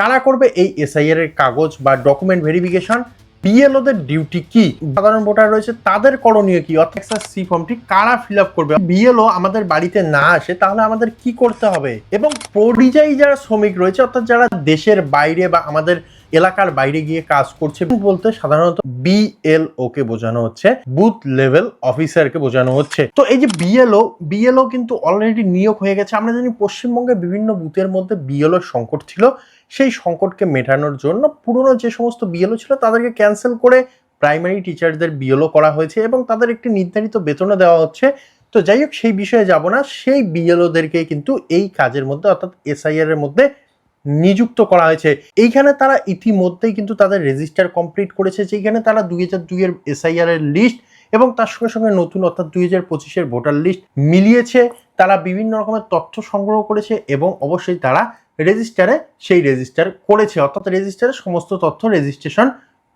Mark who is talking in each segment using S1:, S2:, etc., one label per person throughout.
S1: কারা করবে এই এসআইআর এর কাগজ বা ডকুমেন্ট ভেরিফিকেশন বিএলওদের ডিউটি কি? সাধারণ ভোটার রয়েছে, তাদের করণীয় কি? অর্থাৎ সি ফর্মটি কারা ফিল আপ করবে? বিএলও আমাদের বাড়িতে না আসে, তাহলে আমাদের কি করতে হবে? এবং পরিযায়ী যারা শ্রমিক রয়েছে, অর্থাৎ যারা দেশের বাইরে বা আমাদের এলাকার বাইরে গিয়ে কাজ করছে, বলতে সাধারণত বিএলও কে বোঝানো হচ্ছে বুথ লেভেল অফিসারকে বোঝানো হচ্ছে। তো এই যে বিএলও বিএলও কিন্তু অলরেডি নিয়োগ হয়ে গেছে। আমরা জানি পশ্চিমবঙ্গের বিভিন্ন বুথের মধ্যে বিএলও সংকট ছিল। সেই সংকটকে মেটানোর জন্য পুরনো যে সমস্ত বিএলও ছিল তাদেরকে ক্যান্সেল করে প্রাইমারি টিচারদের বিএলও করা হয়েছে এবং তাদের একটি নির্ধারিত বেতনও দেওয়া হচ্ছে। তো যাই হোক, সেই বিষয়ে যাব না। সেই বিএলওদেরকে কিন্তু এই কাজের মধ্যে, অর্থাৎ এসআইআর এর মধ্যে নিযুক্ত করা হয়েছে। এইখানে তারা ইতিমধ্যেই কিন্তু তাদের রেজিস্টার কমপ্লিট করেছে যেখানে তারা দুই হাজার দুইয়ের এসআইআর এর লিস্ট এবং তার সঙ্গে সঙ্গে নতুন, অর্থাৎ দুই হাজার পঁচিশের ভোটার লিস্ট মিলিয়েছে। তারা বিভিন্ন রকমের তথ্য সংগ্রহ করেছে এবং অবশ্যই তারা রেজিস্টারে সেই রেজিস্টার করেছে, অর্থাৎ রেজিস্টারে সমস্ত তথ্য রেজিস্ট্রেশন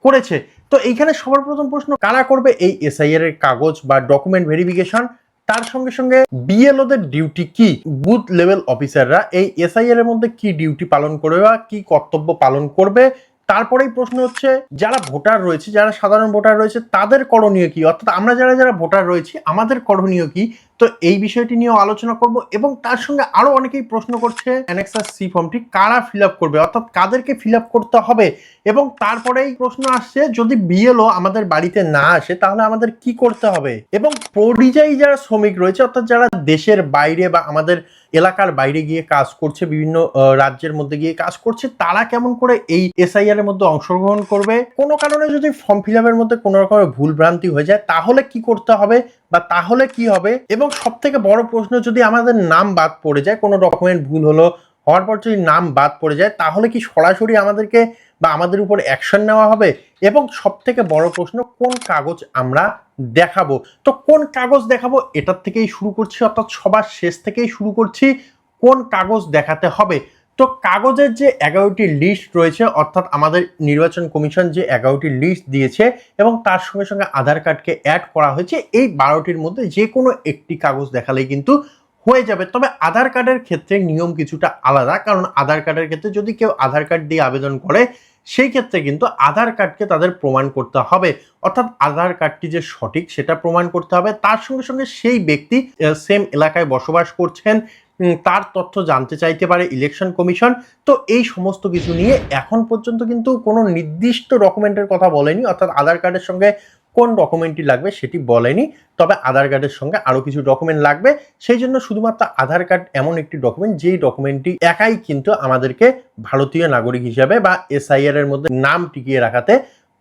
S1: করেছে। তো এইখানে সবার প্রথম প্রশ্ন, কারা করবে এই এসআইআর এর কাগজ বা ডকুমেন্ট ভেরিফিকেশন তার সঙ্গে সঙ্গে বিএলওদের ডিউটি কি? বুথ লেভেল অফিসাররা এই এসআইআর এর মধ্যে কি ডিউটি পালন করবে বা কি কর্তব্য পালন করবে? তারপরেই প্রশ্ন হচ্ছে, যারা ভোটার রয়েছে, যারা সাধারণ ভোটার রয়েছে, তাদের করণীয় কি? অর্থাৎ আমরা যারা যারা ভোটার রয়েছি, আমাদের করণীয় কি? তো এই বিষয়টি নিয়েও আলোচনা করব এবং তার সঙ্গে আরও অনেকেই প্রশ্ন করছে অ্যানেক্সাস সি ফর্মটি কারা ফিল করবে? অর্থাৎ কাদেরকে ফিল করতে হবে? এবং তারপরেই প্রশ্ন আসছে, যদি বিএলও আমাদের বাড়িতে না আসে, তাহলে আমাদের কি করতে হবে? এবং পরিযায়ী যারা শ্রমিক রয়েছে, অর্থাৎ যারা দেশের বাইরে বা আমাদের এলাকার বাইরে গিয়ে কাজ করছে, বিভিন্ন রাজ্যের মধ্যে গিয়ে কাজ করছে, তারা কেমন করে এই এসআইআর এর মধ্যে অংশগ্রহণ করবে? কোনো কারণে যদি ফর্ম ফিল আপের মধ্যে কোনো রকমের ভুল ভ্রান্তি হয়ে যায়, তাহলে কি করতে হবে? বা তাহলে কি হবে? এবং সব থেকে বড় প্রশ্ন, যদি আমাদের নাম বাদ পড়ে যায়, কোনো ডকুমেন্ট ভুল হলো, হওয়ার পর যদি নাম বাদ পড়ে যায়, তাহলে কি সরাসরি আমাদেরকে বা আমাদের উপর অ্যাকশন নেওয়া হবে? এবং সব থেকে বড় প্রশ্ন, কোন কাগজ আমরা দেখাবো? তো কোন কাগজ দেখাবো? এটার থেকেই শুরু করছি, অর্থাৎ সবার শেষ থেকেই শুরু করছি, কোন কাগজ দেখাতে হবে? তো কাগজের যে এগারোটি লিস্ট রয়েছে, অর্থাৎ আমাদের নির্বাচন কমিশন যে এগারোটি লিস্ট দিয়েছে এবং তার সঙ্গে সঙ্গে আধার কার্ডকে অ্যাড করা হয়েছে, এই বারোটির মধ্যে যে কোনো একটি কাগজ দেখালেই কিন্তু হয়ে যাবে। তবে আধার কার্ডের ক্ষেত্রে নিয়ম কিছুটা আলাদা, কারণ আধার কার্ডের ক্ষেত্রে যদি কেউ আধার কার্ড দিয়ে আবেদন করে, সেই ক্ষেত্রে কিন্তু আধার কার্ডকে তাদের প্রমাণ করতে হবে। অর্থাৎ আধার কার্ডটি যে সঠিক সেটা প্রমাণ করতে হবে। তার সঙ্গে সঙ্গে সেই ব্যক্তি সেম এলাকায় বসবাস করছেন তার তথ্য জানতে চাইতে পারে ইলেকশন কমিশন তো এই সমস্ত কিছু নিয়ে এখন পর্যন্ত কিন্তু কোনো নির্দিষ্ট ডকুমেন্টের কথা বলেনি, অর্থাৎ আধার কার্ডের সঙ্গে কোন ডকুমেন্টটি লাগবে সেটি বলেনি। তবে আধার কার্ডের সঙ্গে আরও কিছু ডকুমেন্ট লাগবে। সেই জন্য শুধুমাত্র আধার কার্ড এমন একটি ডকুমেন্ট যেই ডকুমেন্টটি একাই কিন্তু আমাদেরকে ভারতীয় নাগরিক হিসাবে বা এসআইআর এর মধ্যে নাম টিকিয়ে রাখাতে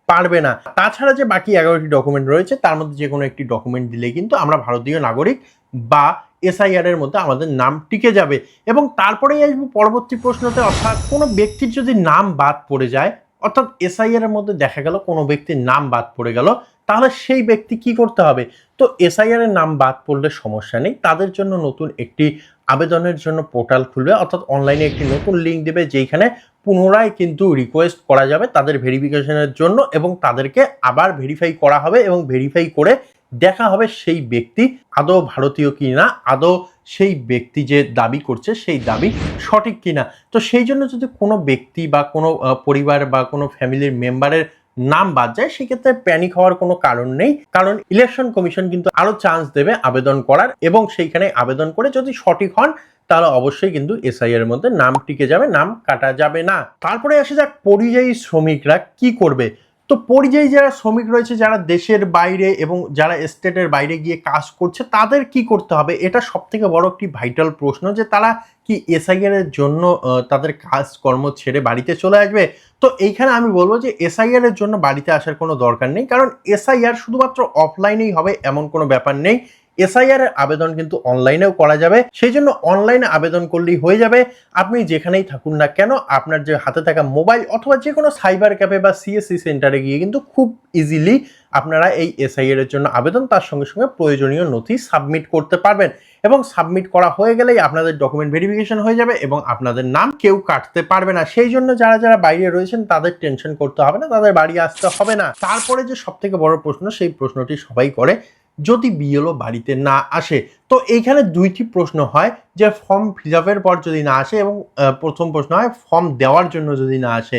S1: পারবে না। তাছাড়া যে বাকি এগারোটি ডকুমেন্ট রয়েছে, তার মধ্যে যে কোনো একটি ডকুমেন্ট দিলে কিন্তু আমরা ভারতীয় নাগরিক বা এসআইআর এর মধ্যে আমাদের নাম টিকে যাবে এবং তারপরেই আসব পরবর্তী প্রশ্নতে, অর্থাৎ কোনো ব্যক্তির যদি নাম বাদ পড়ে যায়, অর্থাৎ এসআইআর এর মধ্যে দেখা গেল কোনো ব্যক্তির নাম বাদ পড়ে গেল, তাহলে সেই ব্যক্তি কি করতে হবে? তো এসআইআর এর নাম বাদ পড়লে সমস্যা নেই, তাদের জন্য নতুন একটি আবেদনের জন্য পোর্টাল খুলবে, অর্থাৎ অনলাইনে একটি নতুন লিঙ্ক দেবে যেখানে পুনরায় কিন্তু রিকোয়েস্ট করা যাবে তাদের ভেরিফিকেশনের জন্য এবং তাদেরকে আবার ভেরিফাই করা হবে এবং ভেরিফাই করে দেখা হবে সেই ব্যক্তি আদৌ ভারতীয় কিনা, আদৌ সেই ব্যক্তি যে দাবি করছে সেই দাবি সঠিক কিনা। তো সেই জন্য যদি কোনো ব্যক্তি বা কোনো পরিবার বা কোনো ফ্যামিলির মেম্বারের নাম বাদ যায়, সেক্ষেত্রে প্যানিক হওয়ার কোনো কারণ নেই। কারণ ইলেকশন কমিশন কিন্তু আরও চান্স দেবে আবেদন করার এবং সেইখানে আবেদন করে যদি সঠিক হন, তাহলে অবশ্যই কিন্তু এসআই এর মধ্যে নাম টিকে যাবে, নাম কাটা যাবে না। তারপরে আসে যাক পরিযায়ী শ্রমিকরা কি করবে। তো পরিযায়ী যারা শ্রমিক রয়েছে, যারা দেশের বাইরে এবং যারা স্টেটের বাইরে গিয়ে কাজ করছে, তাদের কি করতে হবে? এটা সব থেকে বড় একটি ভাইটাল প্রশ্ন যে তারা কি এসআইআর এর জন্য তাদের কাজকর্ম ছেড়ে বাড়িতে চলে আসবে? তো এইখানে আমি বলব যে এসআইআর এর জন্য বাড়িতে আসার কোনো দরকার নেই, কারণ এসআইআর শুধুমাত্র অফলাইনেই হবে, এমন কোনো ব্যাপার নেই। এসআইআর এর আবেদন কিন্তু অনলাইনেও করা যাবে। সেই জন্য অনলাইনে আবেদন করলেই হয়ে যাবে। আপনি যেখানেই থাকুন না কেন, আপনার যে হাতে থাকা মোবাইল অথবা যে কোনো সাইবার ক্যাফে বা সিএসসি সেন্টারে গিয়ে কিন্তু খুব ইজিলি আপনারা এই এসআইআর এর জন্য আবেদন, তার সঙ্গে সঙ্গে প্রয়োজনীয় নথি সাবমিট করতে পারবেন। এবং সাবমিট করা হয়ে গেলেই আপনাদের ডকুমেন্ট ভেরিফিকেশন হয়ে যাবে এবং আপনাদের নাম কেউ কাটতে পারবে না। সেই জন্য যারা যারা বাইরে রয়েছেন, তাদের টেনশন করতে হবে না, তাদের বাড়ি আসতে হবে না। তারপরে যে সব থেকে বড় প্রশ্ন, সেই প্রশ্নটি সবাই করে। যদি বিএলও বাড়িতে না আসে, তো এইখানে দুইটি প্রশ্ন হয় যে ফর্ম ফিল আপের পর যদি না আসে এবং প্রথম প্রশ্ন হয় ফর্ম দেওয়ার জন্য যদি না আসে।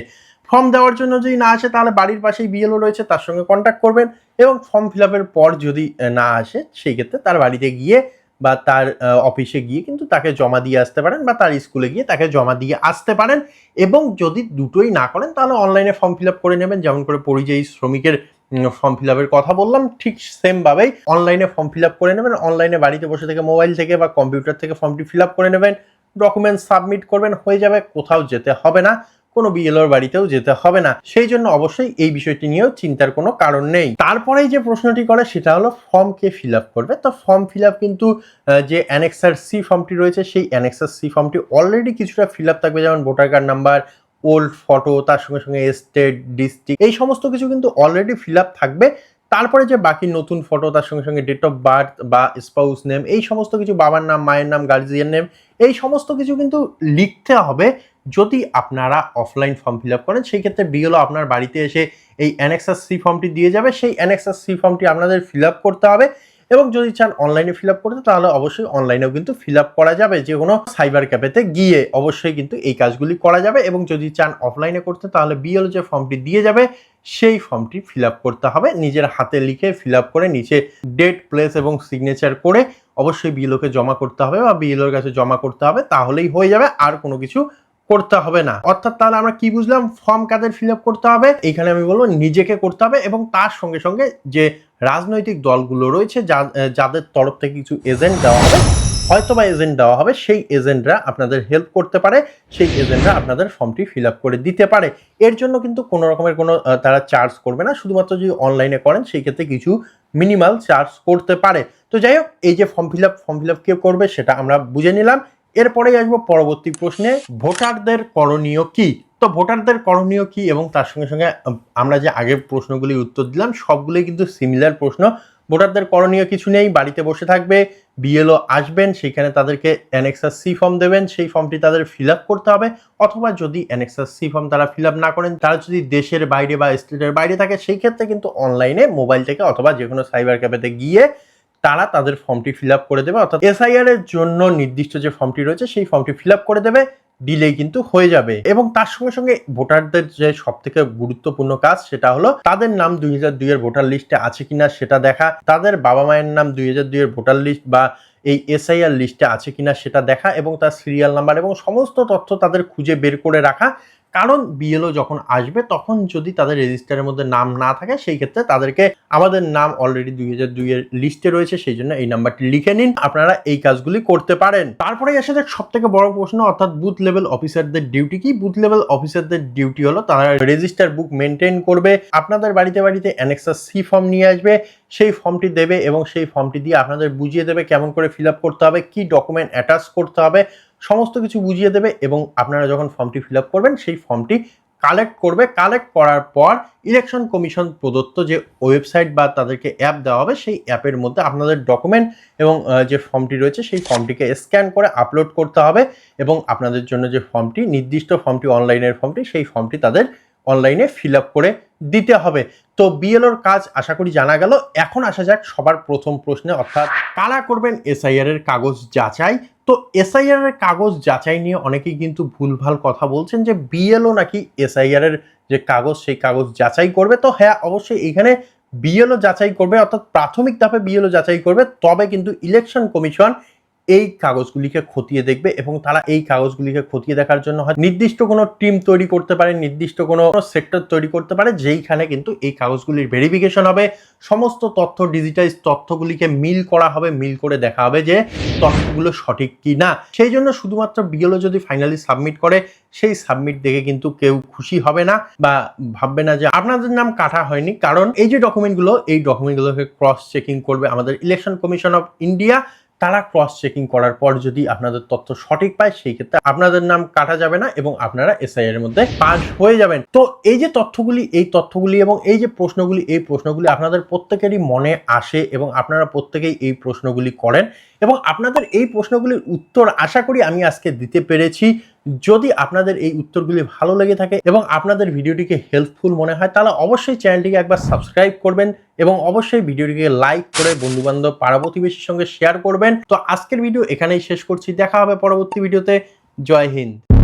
S1: ফর্ম দেওয়ার জন্য যদি না আসে, তাহলে বাড়ির পাশেই বিএলও রয়েছে, তার সঙ্গে কন্ট্যাক্ট করবেন এবং ফর্ম ফিল আপের পর যদি না আসে, সেই ক্ষেত্রে তার বাড়িতে গিয়ে বা তার অফিসে গিয়ে কিন্তু তাকে জমা দিয়ে আসতে পারেন বা তার স্কুলে গিয়ে তাকে জমা দিয়ে আসতে পারেন। এবং যদি দুটোই না করেন, তাহলে অনলাইনে ফর্ম ফিল আপ করে নেবেন, যেমন করে পরিযায়ী শ্রমিকের ফর্ম ফিল আপের কথা বললাম, ঠিক সেমভাবেই অনলাইনে ফর্ম ফিল আপ করে নেবেন অনলাইনে বাড়িতে বসে থেকে মোবাইল থেকে বা কম্পিউটার থেকে ফর্মটি ফিল আপ করে নেবেন ডকুমেন্টস সাবমিট করবেন, হয়ে যাবে, কোথাও যেতে হবে না, কোনো বিএলওর বাড়িতেও যেতে হবে না। সেই জন্য অবশ্যই এই বিষয়টি নিয়েও চিন্তার কোনো কারণ নেই। তারপরেই যে প্রশ্নটি করে সেটা হলো ফর্ম কে ফিল আপ করবে? তো ফর্ম ফিল আপ কিন্তু যে অ্যানেক্সার সি ফর্মটি রয়েছে, সেই অ্যানেক্সার সি ফর্মটি অলরেডি কিছুটা ফিল আপ থাকবে, যেমন voter card number old photo, তার সঙ্গে সঙ্গে স্টেট, ডিস্ট্রিক্ট, এই সমস্ত কিছু কিন্তু অলরেডি ফিল আপ থাকবে। তারপরে যে বাকি নতুন ফটো, তার সঙ্গে সঙ্গে ডেট অফ বার্থ বা স্পাউস নেম এই সমস্ত কিছু, বাবার নাম, মায়ের নাম গার্জিয়ান নেম এই সমস্ত কিছু কিন্তু লিখতে হবে যদি আপনারা অফলাইন ফর্ম ফিল আপ করেন। সেই ক্ষেত্রে বিএলও আপনার বাড়িতে এসে এই অ্যানেক্সাস সি ফর্মটি দিয়ে যাবে। সেই অ্যানেক্সাস সি ফর্মটি আপনাদের ফিল আপ করতে হবে। এবং যদি চান অনলাইনে ফিল আপ করতে, তাহলে অবশ্যই অনলাইনেও কিন্তু ফিল আপ করা যাবে। যে কোনো সাইবার ক্যাফেতে গিয়ে অবশ্যই কিন্তু এই কাজগুলি করা যাবে এবং যদি চান অফলাইনে করতে, তাহলে বিএল যে ফর্মটি দিয়ে যাবে, সেই ফর্মটি ফিল করতে হবে। নিজের হাতে লিখে ফিল করে নিচে ডেট প্লেস এবং সিগনেচার করে অবশ্যই বিএলওকে জমা করতে হবে বা বিএলওর কাছে জমা করতে হবে, তাহলেই হয়ে যাবে। আর কোনো কিছু করতে হবে না। অর্থাৎ তাহলে আমরা কি বুঝলাম? ফর্ম কাদের ফিল আপ করতে হবে? এখানে আমি বলব নিজেকে করতে হবে এবং তার সঙ্গে সঙ্গে যে রাজনৈতিক দলগুলো রয়েছে যাদের তরফ থেকে কিছু এজেন্ট দেওয়া হবে হয়তো বা এজেন্ট দেওয়া হবে, সেই এজেন্টরা আপনাদের হেল্প করতে পারে, সেই এজেন্টরা আপনাদের ফর্মটি ফিল আপ করে দিতে পারে। এর জন্য কিন্তু কোনো রকমের কোনো তারা চার্জ করবে না। শুধুমাত্র যদি অনলাইনে করেন, সেই ক্ষেত্রে কিছু মিনিমাল চার্জ করতে পারে। তো যাই হোক, এই যে form fill up form fill up কে করবে, সেটা আমরা বুঝে নিলাম। এরপরেই আসব পরবর্তী প্রশ্নে, ভোটারদের করণীয় কি? তো ভোটারদের করণীয় কি এবং তার সঙ্গে সঙ্গে আমরা যে আগের প্রশ্নগুলি উত্তর দিলাম, সবগুলোই কিন্তু সিমিলার প্রশ্ন। ভোটারদের করণীয় কিছু নেই, বাড়িতে বসে থাকবে বিএলও আসবেন, সেখানে তাদেরকে অ্যানেক্সাস সি ফর্ম দেবেন, সেই ফর্মটি তাদের ফিল করতে হবে। অথবা যদি অ্যানেক্সাস সি ফর্ম তারা ফিল না করেন, তারা যদি দেশের বাইরে বা স্টেটের বাইরে থাকে, সেই ক্ষেত্রে কিন্তু অনলাইনে মোবাইল থেকে অথবা যে কোনো সাইবার ক্যাফেতে গিয়ে তারা তাদের ফর্মটি ফিল করে দেবে, অর্থাৎ এসআইআর এর জন্য নির্দিষ্ট যে ফর্মটি রয়েছে, সেই ফর্মটি ফিল করে দেবে দিলেই কিন্তু হয়ে যাবে। এবং তার সঙ্গে সঙ্গে ভোটারদের যে সব থেকে গুরুত্বপূর্ণ কাজ, সেটা হলো তাদের নাম দুই হাজার দুই এর ভোটার লিস্টে আছে কিনা সেটা দেখা, তাদের বাবা মায়ের নাম দুই হাজার দুই এর ভোটার লিস্ট বা এই এসআইআর লিস্টে আছে কিনা সেটা দেখা, এবং তার সিরিয়াল নাম্বার এবং সমস্ত তথ্য তাদের খুঁজে বের করে রাখা কারণ বিএলও যখন আসবে, তখন যদি তাদের রেজিস্টারের মধ্যে নাম না থাকে, সেই ক্ষেত্রে তাদেরকে আমাদের নাম অলরেডি দুই হাজার দুই এর লিস্টে রয়েছে, সেই জন্য এই নাম্বারটি লিখে নিন। আপনারা এই কাজগুলি করতে পারেন। তারপরে আসে যাক সব থেকে বড় প্রশ্ন, অর্থাৎ বুথ লেভেল অফিসারদের ডিউটি কি? বুথ লেভেল অফিসারদের ডিউটি হলো তারা রেজিস্টার বুক মেনটেন করবে, আপনাদের বাড়িতে বাড়িতে অ্যানেক্সাস সি ফর্ম নিয়ে আসবে, সেই ফর্মটি দেবে এবং সেই ফর্মটি দিয়ে আপনাদের বুঝিয়ে দেবে কেমন করে ফিল করতে হবে, কি ডকুমেন্ট অ্যাটাচ করতে হবে সমস্ত কিছু বুঝিয়ে দেবে এবং আপনারা যখন ফর্মটি ফিল আপ করবেন, সেই ফর্মটি কালেক্ট করবে। কালেক্ট করার পর ইলেকশন কমিশন প্রদত্ত যে ওয়েবসাইট বা তাদেরকে অ্যাপ দেওয়া হবে, সেই অ্যাপের মধ্যে আপনাদের ডকুমেন্ট এবং যে ফর্মটি রয়েছে, সেই ফর্মটিকে স্ক্যান করে আপলোড করতে হবে এবং আপনাদের জন্য যে ফর্মটি, নির্দিষ্ট ফর্মটি অনলাইনের ফর্মটি, সেই ফর্মটি তাদের অনলাইনে ফিল আপ করে দিতে হবে। তো বিএলওর কাজ আশা করি জানা গেল। এখন আসা যাক সবার প্রথম প্রশ্নে, অর্থাৎ কারা করবেন এসআইআর এর কাগজ যাচাই? তো এসআইআর এর কাগজ যাচাই নিয়ে অনেকেই কিন্তু ভুলভাল কথা বলছেন যে বিএলও নাকি এসআইআর এর যে কাগজ, সেই কাগজ যাচাই করবে। তো হ্যাঁ অবশ্যই এখানে বিএলও যাচাই করবে, অর্থাৎ প্রাথমিক ধাপে বিএলও যাচাই করবে। তবে কিন্তু ইলেকশন কমিশন এই কাগজগুলিকে খতিয়ে দেখবে এবং তারা এই কাগজগুলিকে খতিয়ে দেখার জন্য হয় নির্দিষ্ট কোনো টিম তৈরি করতে পারে, নির্দিষ্ট কোনো সেক্টর তৈরি করতে পারে, যেইখানে কিন্তু এই কাগজগুলির ভেরিফিকেশন হবে। সমস্ত তথ্য ডিজিটাইজ তথ্যগুলিকে মিল করা হবে মিল করে দেখা হবে যে তথ্যগুলো সঠিক কি না সেই জন্য শুধুমাত্র বিএলও যদি ফাইনালি সাবমিট করে, সেই সাবমিট দেখে কিন্তু কেউ খুশি হবে না বা ভাববে না যে আপনাদের নাম কাটা হয়নি। কারণ এই যে ডকুমেন্টগুলো এই ডকুমেন্টগুলোকে ক্রস চেকিং করবে আমাদের ইলেকশন কমিশন অফ ইন্ডিয়া তারা ক্রস চেকিং করার পর যদি আপনাদের তথ্য সঠিক পায়, সেই ক্ষেত্রে আপনাদের নাম কাটা যাবে না এবং আপনারা এসআই এর মধ্যে পাস হয়ে যাবেন। তো এই যে তথ্যগুলি, এই তথ্যগুলি এবং এই যে প্রশ্নগুলি, এই প্রশ্নগুলি আপনাদের প্রত্যেকেরই মনে আসে এবং আপনারা প্রত্যেকেই এই প্রশ্নগুলি করেন এবং আপনাদের এই প্রশ্নগুলির উত্তর আশা করি আমি আজকে দিতে পেরেছি। যদি আপনাদের এই উত্তরগুলি ভালো লেগে থাকে এবং আপনাদের ভিডিওটিকে হেল্পফুল মনে হয়, তাহলে অবশ্যই চ্যানেলটিকে একবার সাবস্ক্রাইব করবেন এবং অবশ্যই ভিডিওটিকে লাইক করে বন্ধুবান্ধব পাড়া প্রতিবেশীর সঙ্গে শেয়ার করবেন। তো আজকের ভিডিও এখানেই শেষ করছি। দেখা হবে পরবর্তী ভিডিওতে জয় হিন্দ।